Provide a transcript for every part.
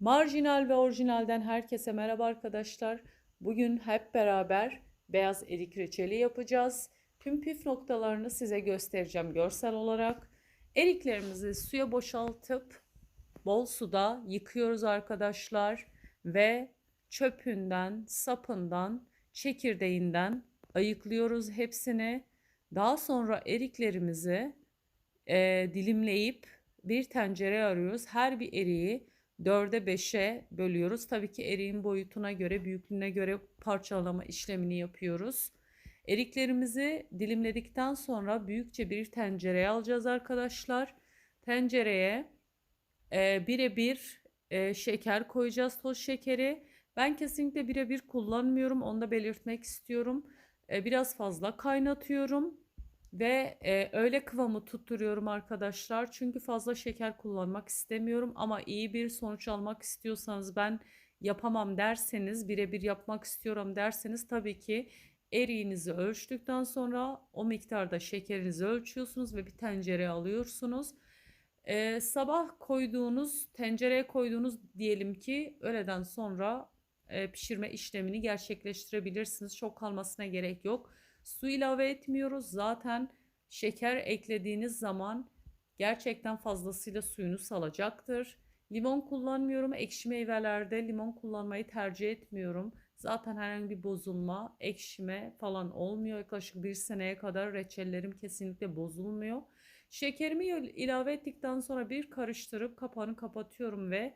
Marjinal ve orijinalden herkese merhaba arkadaşlar. Bugün hep beraber beyaz erik reçeli yapacağız. Tüm püf noktalarını size göstereceğim görsel olarak. Eriklerimizi suya boşaltıp bol suda yıkıyoruz arkadaşlar ve çöpünden, sapından, çekirdeğinden ayıklıyoruz hepsini. Daha sonra eriklerimizi e, dilimleyip bir tencereye arıyoruz. Her bir eriği dörde beşe bölüyoruz. Tabii ki eriğin boyutuna göre, büyüklüğüne göre parçalama işlemini yapıyoruz. Eriklerimizi dilimledikten sonra büyükçe bir tencereye alacağız arkadaşlar. Tencereye e, birebir e, şeker koyacağız, toz şekeri. Ben kesinlikle birebir kullanmıyorum. Onu da belirtmek istiyorum. E, biraz fazla kaynatıyorum. Ve e, öyle kıvamı tutturuyorum arkadaşlar. Çünkü fazla şeker kullanmak istemiyorum. Ama iyi bir sonuç almak istiyorsanız ben yapamam derseniz, birebir yapmak istiyorum derseniz tabii ki eriğinizi ölçtükten sonra o miktarda şekerinizi ölçüyorsunuz ve bir tencereye alıyorsunuz. Ee, sabah koyduğunuz, tencereye koyduğunuz diyelim ki öğleden sonra e, pişirme işlemini gerçekleştirebilirsiniz. Çok kalmasına gerek yok. Su ilave etmiyoruz. Zaten şeker eklediğiniz zaman gerçekten fazlasıyla suyunu salacaktır. Limon kullanmıyorum. Ekşi meyvelerde limon kullanmayı tercih etmiyorum. Zaten herhangi bir bozulma, ekşime falan olmuyor. Yaklaşık bir seneye kadar reçellerim kesinlikle bozulmuyor. Şekerimi ilave ettikten sonra bir karıştırıp kapağını kapatıyorum ve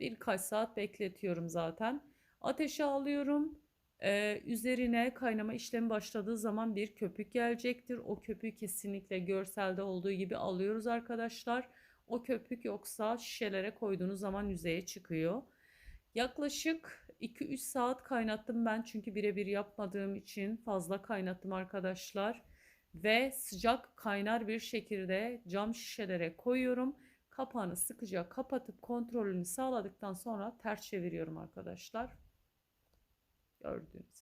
birkaç saat bekletiyorum zaten. Ateşe alıyorum. Ee, üzerine kaynama işlemi başladığı zaman bir köpük gelecektir. O köpüğü kesinlikle görselde olduğu gibi alıyoruz arkadaşlar. O köpük yoksa şişelere koyduğunuz zaman yüzeye çıkıyor. Yaklaşık 2-3 saat kaynattım ben çünkü birebir yapmadığım için fazla kaynattım arkadaşlar. Ve sıcak kaynar bir şekilde cam şişelere koyuyorum. Kapağını sıkıca kapatıp kontrolünü sağladıktan sonra ters çeviriyorum arkadaşlar. Gördüğünüz